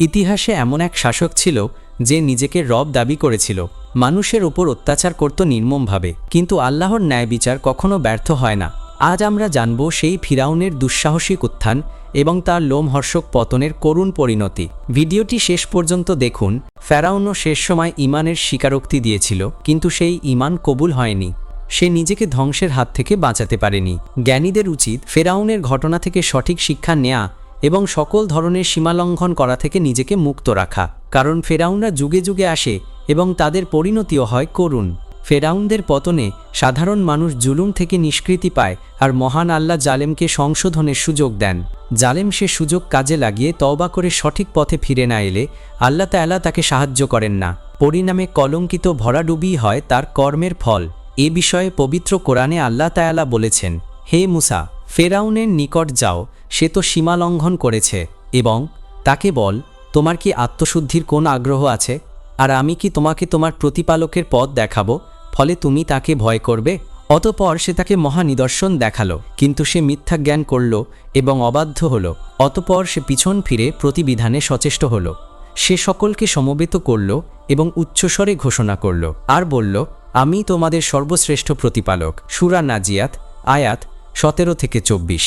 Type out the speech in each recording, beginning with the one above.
ইতিহাসে এমন এক শাসক ছিল যে নিজেকে রব দাবি করেছিল। মানুষের ওপর অত্যাচার করত নির্মমভাবে, কিন্তু আল্লাহর ন্যায় বিচার কখনো ব্যর্থ হয় না। আজ আমরা জানব সেই ফিরাউনের দুঃসাহসিক উত্থান এবং তার লোমহর্ষক পতনের করুণ পরিণতি। ভিডিওটি শেষ পর্যন্ত দেখুন। ফেরাউনও শেষ সময় ইমানের স্বীকারোক্তি দিয়েছিল, কিন্তু সেই ইমান কবুল হয়নি। সে নিজেকে ধ্বংসের হাত থেকে বাঁচাতে পারেনি। জ্ঞানীদের উচিত ফেরাউনের ঘটনা থেকে সঠিক শিক্ষা নেয়া এবং সকল ধরনের সীমালঙ্ঘন করা থেকে নিজেকে মুক্ত রাখা। কারণ ফেরাউনরা যুগে যুগে আসে এবং তাদের পরিণতিও হয় করুণ। ফেরাউনদের পতনে সাধারণ মানুষ জুলুম থেকে নিষ্কৃতি পায় আর মহান আল্লাহ জালেমকে সংশোধনের সুযোগ দেন। জালেম সে সুযোগ কাজে লাগিয়ে তওবা করে সঠিক পথে ফিরে না এলে আল্লাহ তাআলা তাকে সাহায্য করেন না। পরিণামে কলঙ্কিত ভরাডুবি হয় তার কর্মের ফল। এ বিষয়ে পবিত্র কোরআনে আল্লাহ তায়ালা বলেছেন, হে মুসা, ফেরাউনের নিকট যাও সে তো সীমা লঙ্ঘন করেছে এবং তাকে বল, তোমার কি আত্মশুদ্ধির কোন আগ্রহ আছে? আর আমি কি তোমাকে তোমার প্রতিপালকের পথ দেখাবো, ফলে তুমি তাকে ভয় করবে? অতপর সে তাকে মহানিদর্শন দেখাল, কিন্তু সে মিথ্যা জ্ঞান করল এবং অবাধ্য হল। অতপর সে পিছন ফিরে প্রতিবিধানে সচেষ্ট হল। সে সকলকে সমবেত করল এবং উচ্চস্বরে ঘোষণা করল আর বলল, আমি তোমাদের সর্বশ্রেষ্ঠ প্রতিপালক। সুরা নাজিয়াত, আয়াত সতেরো থেকে চব্বিশ।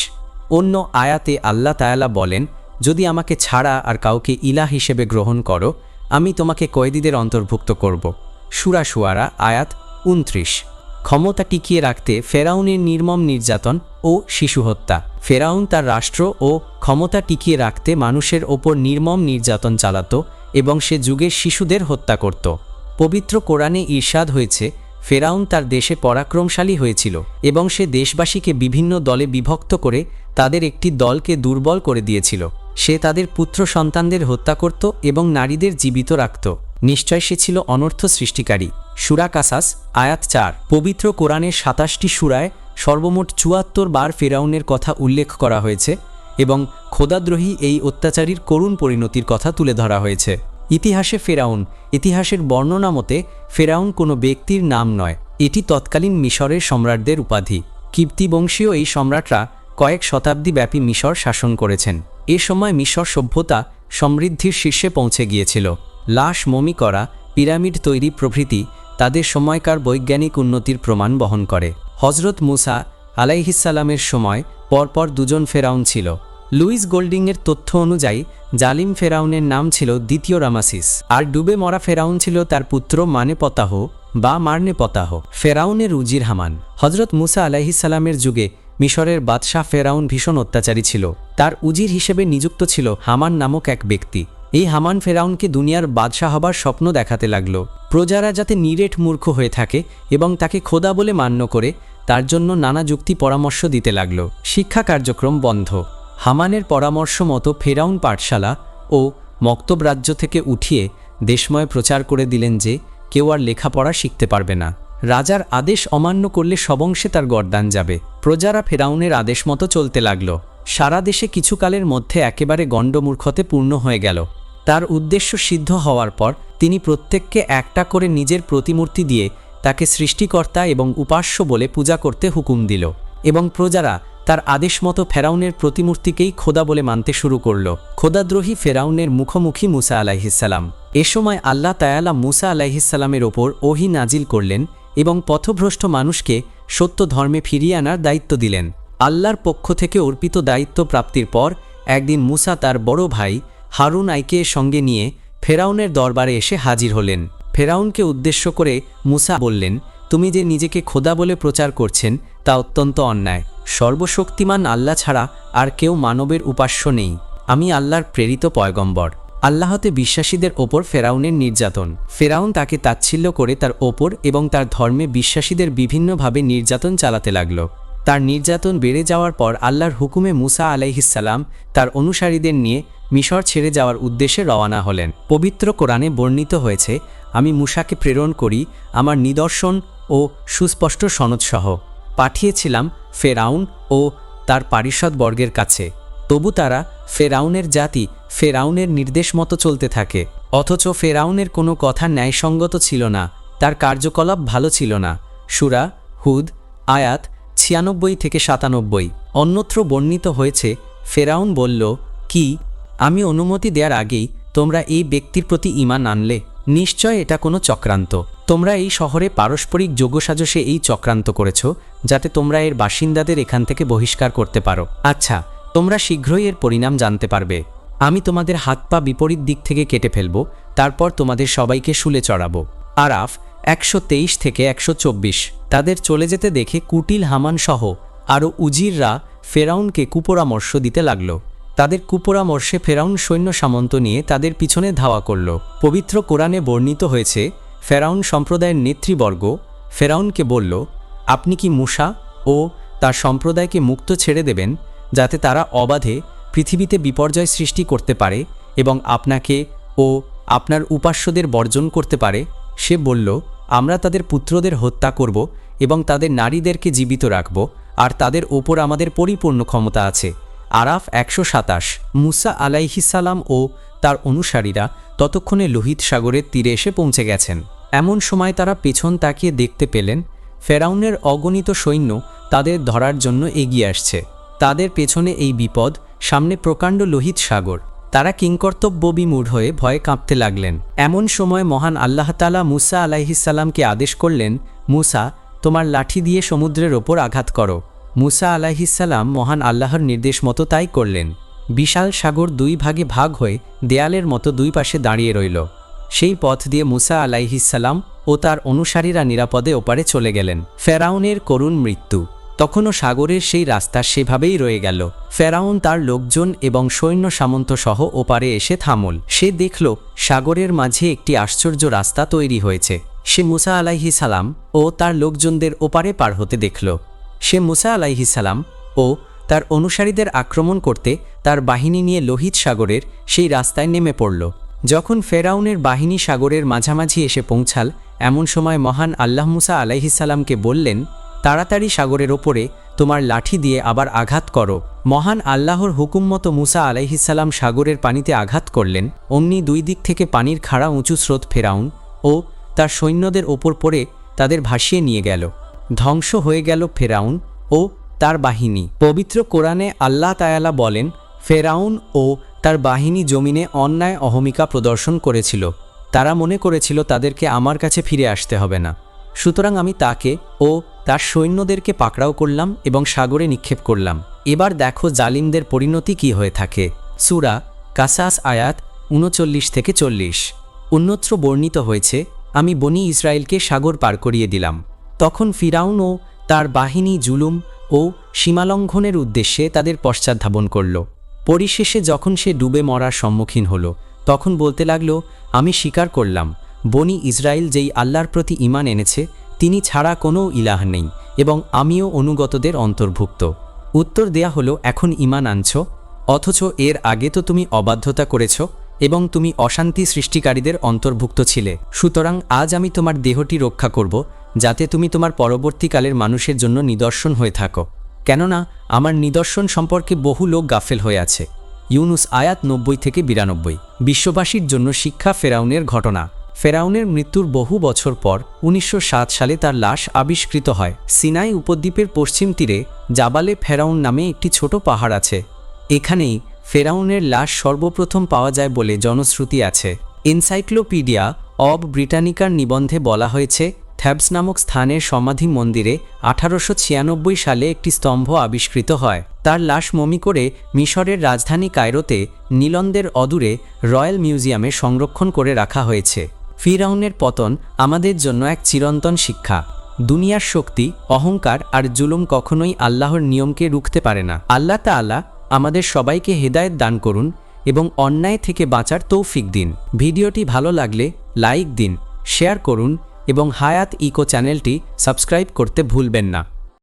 অন্য আয়াতে আল্লাহ তায়ালা বলেন, যদি আমাকে ছাড়া আর কাউকে ইলা হিসেবে গ্রহণ করো, আমি তোমাকে কয়েদিদের অন্তর্ভুক্ত করব। সুরা সুয়ারা, আয়াত উনত্রিশ। ক্ষমতা টিকিয়ে রাখতে ফেরাউনের নির্মম নির্যাতন ও শিশু হত্যা। ফেরাউন তার রাষ্ট্র ও ক্ষমতা টিকিয়ে রাখতে মানুষের ওপর নির্মম নির্যাতন চালাত এবং সে যুগের শিশুদের হত্যা করত। পবিত্র কোরআনে ঈর্ষাদ হয়েছে ফেরাউন তার দেশে পরাক্রমশালী হয়েছিল এবং সে দেশবাসীকে বিভিন্ন দলে বিভক্ত করে তাদের একটি দলকে দুর্বল করে দিয়েছিল। সে তাদের পুত্র সন্তানদের হত্যা করত এবং নারীদের জীবিত রাখত। নিশ্চয় সে ছিল অনর্থ সৃষ্টিকারী। সুরা কাসাস, আয়াত চার। পবিত্র কোরআনের সাতাশটি সুরায় সর্বমোট চুয়াত্তর বার ফেরাউনের কথা উল্লেখ করা হয়েছে এবং খোদাদ্রোহী এই অত্যাচারীর করুণ পরিণতির কথা তুলে ধরা হয়েছে। ইতিহাসে ফেরাউন, ইতিহাসের বর্ণনা মতে ফেরাউন কোনো ব্যক্তির নাম নয়, এটি তৎকালীন মিশরের সম্রাটদের উপাধি। কীর্তিবংশীয় এই সম্রাটরা কয়েক শতাব্দী ব্যাপী মিশর শাসন করেছেন। এ সময় মিশর সভ্যতা সমৃদ্ধির শীর্ষে পৌঁছে গিয়েছিল। লাশ মমি করা, পিরামিড তৈরি প্রভৃতি তাদের সময়কার বৈজ্ঞানিক উন্নতির প্রমাণ বহন করে। হজরত মুসা আলাইহিসালামের সময় পরপর দুজন ফেরাউন ছিল। লুইস গোল্ডিংয়ের তথ্য অনুযায়ী, জালিম ফেরাউনের নাম ছিল দ্বিতীয় রামাসিস, আর ডুবে মরা ফেরাউন ছিল তার পুত্র মানে পতাহ বা মারনে পতাহ। ফেরাউনের উজির হামান। হজরত মুসা আলাইহিসালামের যুগে মিশরের বাদশাহ ফেরাউন ভীষণ অত্যাচারী ছিল। তার উজির হিসেবে নিযুক্ত ছিল হামান নামক এক ব্যক্তি। এই হামান ফেরাউনকে দুনিয়ার বাদশাহ হবার স্বপ্ন দেখাতে লাগল। প্রজারা যাতে নিরেট মূর্খ হয়ে থাকে এবং তাকে খোদা বলে মান্য করে, তার জন্য নানা যুক্তি পরামর্শ দিতে লাগল। শিক্ষা কার্যক্রম বন্ধ। হামানের পরামর্শ মতো ফেরাউন পাঠশালা ও মক্তব রাজ্য থেকে উঠিয়ে দেশময় প্রচার করে দিলেন যে কেউ আর লেখাপড়া শিখতে পারবে না। রাজার আদেশ অমান্য করলে সবংশে তার গরদান যাবে। প্রজারা ফেরাউনের আদেশ মতো চলতে লাগল। সারা দেশে কিছুকালের মধ্যে একেবারে গণ্ডমূর্খতে পূর্ণ হয়ে গেল। তার উদ্দেশ্য সিদ্ধ হওয়ার পর তিনি প্রত্যেককে একটা করে নিজের প্রতিমূর্তি দিয়ে তাকে সৃষ্টিকর্তা এবং উপাস্য বলে পূজা করতে হুকুম দিল। এবং প্রজারা তার আদেশ মতো ফেরাউনের প্রতিমূর্তিকেই খোদা বলে মানতে শুরু করল। খোদাদ্রোহী ফেরাউনের মুখোমুখি মুসা আলাইহিসাল্লাম এ সময় আল্লাহ তায়ালা মুসা আলাইহিসাল্লামের ওপর ওহি নাজিল করলেন এবং পথভ্রষ্ট মানুষকে সত্য ধর্মে ফিরিয়ে আনার দায়িত্ব দিলেন। আল্লাহর পক্ষ থেকে অর্পিত দায়িত্ব প্রাপ্তির পর একদিন মুসা তার বড় ভাই হারুন আইকে সঙ্গে নিয়ে ফেরাউনের দরবারে এসে হাজির হলেন। ফেরাউনকে উদ্দেশ্য করে মুসা বললেন তুমি যে নিজেকে খোদা বলে প্রচার করছেন, তা অত্যন্ত অন্যায়। সর্বশক্তিমান আল্লাহ ছাড়া আর কেউ মানবের উপাস্য নেই। আমি আল্লাহর প্রেরিত পয়গম্বর। আল্লাহতে বিশ্বাসীদের ওপর ফেরাউনের নির্যাতন। ফেরাউন তাকে তাচ্ছিল্য করে তার ওপর এবং তার ধর্মে বিশ্বাসীদের বিভিন্নভাবে নির্যাতন চালাতে লাগল। তার নির্যাতন বেড়ে যাওয়ার পর আল্লাহর হুকুমে মুসা আলাইহিসাল্লাম তার অনুসারীদের নিয়ে মিশর ছেড়ে যাওয়ার উদ্দেশ্যে রওনা হলেন। পবিত্র কোরআনে বর্ণিত হয়েছে, আমি মুসাকে প্রেরণ করি, আমার নিদর্শন ও সুস্পষ্ট সনদসহ পাঠিয়েছিলাম ফেরাউন ও তার পারিষদবর্গের কাছে। তবু তারা ফেরাউনের জাতি ফেরাউনের নির্দেশ মতো চলতে থাকে। অথচ ফেরাউনের কোনো কথা ন্যায়সঙ্গত ছিল না, তার কার্যকলাপ ভালো ছিল না। সুরা হুদ, আয়াত ছিয়ানব্বই থেকে সাতানব্বই। অন্যত্র বর্ণিত হয়েছে, ফেরাউন বলল, কি, আমি অনুমতি দেওয়ার আগেই তোমরা এই ব্যক্তির প্রতি ইমান আনলে? নিশ্চয় এটা কোনো চক্রান্ত। তোমরা এই শহরে পারস্পরিক যোগসাজসে এই চক্রান্ত করেছ, যাতে তোমরা এর বাসিন্দাদের এখান থেকে বহিষ্কার করতে পারো। আচ্ছা তোমরা শীঘ্রই এর পরিণাম জানতে পারবে। আমি তোমাদের হাত পা বিপরীত দিক থেকে কেটে ফেলব, তারপর তোমাদের সবাইকে শুলে চড়াবো। আরাফ, একশো তেইশ থেকে একশো চব্বিশ। তাদের চলে যেতে দেখে কুটিল হামান সহ আরও উজিররা ফেরাউনকে কুপরামর্শ দিতে লাগল। তাদের কুপরামর্শে ফেরাউন সৈন্য সামন্ত নিয়ে তাদের পিছনে ধাওয়া করল। পবিত্র কোরআনে বর্ণিত হয়েছে, ফেরাউন সম্প্রদায়ের নেতৃবর্গ, ফেরাউনকে বলল, আপনি কি মুসা ও তার সম্প্রদায়কে মুক্ত ছেড়ে দেবেন, যাতে তারা অবাধে পৃথিবীতে বিপর্যয় সৃষ্টি করতে পারে এবং আপনাকে ও আপনার উপাস্যদের বর্জন করতে পারে? সে বলল, আমরা তাদের পুত্রদের হত্যা করব এবং তাদের নারীদেরকে জীবিত রাখব, আর তাদের ওপর আমাদের পরিপূর্ণ ক্ষমতা আছে। আরাফ একশো সাতাশ, মুসা আলাইহিসালাম ও তার অনুসারীরা ততক্ষণে লোহিত সাগরের তীরে এসে পৌঁছে গেছেন। এমন সময় তারা পেছন তাকিয়ে দেখতে পেলেন, ফেরাউনের অগণিত সৈন্য তাদের ধরার জন্য এগিয়ে আসছে। তাদের পেছনে এই বিপদ, সামনে প্রকাণ্ড লোহিত সাগর। তারা কিংকর্তব্য বিমূঢ় হয়ে ভয়ে কাঁপতে লাগলেন। এমন সময় মহান আল্লাহ তালা মুসা আলাইহিসাল্লামকে আদেশ করলেন, মুসা, তোমার লাঠি দিয়ে সমুদ্রের ওপর আঘাত করো। মুসা আলাইহিসাল্লাম মহান আল্লাহর নির্দেশ মতো তাই করলেন। বিশাল সাগর দুই ভাগে ভাগ হয়ে দেয়ালের মতো দুই পাশে দাঁড়িয়ে রইল। সেই পথ দিয়ে মুসা আলাইহিসাল্লাম ও তার অনুসারীরা নিরাপদে ওপারে চলে গেলেন। ফেরাউনের করুণ মৃত্যু। তখনও সাগরের সেই রাস্তা সেভাবেই রয়ে গেল। ফেরাউন তার লোকজন এবং সৈন্য সামন্ত সহ ওপারে এসে থামল। সে দেখল সাগরের মাঝে একটি আশ্চর্য রাস্তা তৈরি হয়েছে। সে মুসা আলাইহি সালাম ও তার লোকজনদের ওপারে পার হতে দেখল। সে মুসা আলাইহি সালাম ও তার অনুসারীদের আক্রমণ করতে তার বাহিনী নিয়ে লোহিত সাগরের সেই রাস্তায় নেমে পড়ল। যখন ফেরাউনের বাহিনী সাগরের মাঝামাঝি এসে পৌঁছাল, এমন সময় মহান আল্লাহ মুসা আলাইহিসাল্লামকে বললেন, তাড়াতাড়ি সাগরের ওপরে তোমার লাঠি দিয়ে আবার আঘাত করো। মহান আল্লাহর হুকুম মতো মুসা আলাইহিসাল্লাম সাগরের পানিতে আঘাত করলেন। অমনি দুই দিক থেকে পানির খাড়া উঁচু স্রোত ফেরাউন ও তার সৈন্যদের ওপর পড়ে তাদের ভাসিয়ে নিয়ে গেল। ধ্বংস হয়ে গেল ফেরাউন ও তার বাহিনী। পবিত্র কোরআনে আল্লাহ তায়ালা বলেন, ফেরাউন ও তার বাহিনী জমিনে অন্যায় অহমিকা প্রদর্শন করেছিল। তারা মনে করেছিল, তাদেরকে আমার কাছে ফিরে আসতে হবে না। সুতরাং আমি তাকে ও তার সৈন্যদেরকে পাকড়াও করলাম এবং সাগরে নিক্ষেপ করলাম। এবার দেখো জালিমদের পরিণতি কি হয়ে থাকে। সুরা কাসাস আয়াত উনচল্লিশ থেকে চল্লিশ। অন্যত্র বর্ণিত হয়েছে, আমি বনি ইসরায়েলকে সাগর পার করিয়ে দিলাম। তখন ফিরাউন ও তার বাহিনী জুলুম ও সীমালঙ্ঘনের উদ্দেশ্যে তাদের পশ্চাৎধাবন করল। পরিশেষে যখন সে ডুবে মরার সম্মুখীন হল, তখন বলতে লাগল, আমি স্বীকার করলাম, বনি ইসরায়েল যেই আল্লাহর প্রতি ইমান এনেছে, তিনি ছাড়া কোনো ইলাহ নেই এবং আমিও অনুগতদের অন্তর্ভুক্ত। উত্তর দেয়া হলো, এখন ইমান আনছ, অথচ এর আগে তো তুমি অবাধ্যতা করেছ এবং তুমি অশান্তি সৃষ্টিকারীদের অন্তর্ভুক্ত ছিলে। সুতরাং আজ আমি তোমার দেহটি রক্ষা করব যাতে তুমি তোমার পরবর্তীকালের মানুষের জন্য নিদর্শন হয়ে থাকো। কেননা, আমার নিদর্শন সম্পর্কে বহু লোক গাফেল হয়ে আছে। ইউনুস আয়াত নব্বই থেকে বিরানব্বই। বিশ্ববাসীর জন্য শিক্ষা ফেরাউনের ঘটনা। ফেরাউনের মৃত্যুর বহু বছর পর উনিশশো সাত সালে তার লাশ আবিষ্কৃত হয়। সিনাই উপদ্বীপের পশ্চিম তীরে জাবালে ফেরাউন নামে একটি ছোট পাহাড় আছে। এখানেই ফেরাউনের লাশ সর্বপ্রথম পাওয়া যায় বলে জনশ্রুতি আছে। এনসাইক্লোপিডিয়া অব ব্রিটানিকার নিবন্ধে বলা হয়েছে থ্যাবস নামক স্থানের সমাধি মন্দিরে আঠারোশো ছিয়ানব্বই সালে একটি স্তম্ভ আবিষ্কৃত হয়। তার লাশ মমি করে মিশরের রাজধানী কায়রোতে নীলন্দের অদূরে রয়্যাল মিউজিয়ামে সংরক্ষণ করে রাখা হয়েছে। ফিরাউনের পতন আমাদের জন্য এক চিরন্তন শিক্ষা। দুনিয়ার শক্তি, অহংকার আর জুলুম কখনোই আল্লাহর নিয়মকে রুখতে পারে না। আল্লাহ তাআলা আমাদের সবাইকে হেদায়েত দান করুন এবং অন্যায় থেকে বাঁচার তৌফিক দিন। ভিডিওটি ভালো লাগলে লাইক দিন, শেয়ার করুন এবং হায়াত ইকো চ্যানেলটি সাবস্ক্রাইব করতে ভুলবেন না।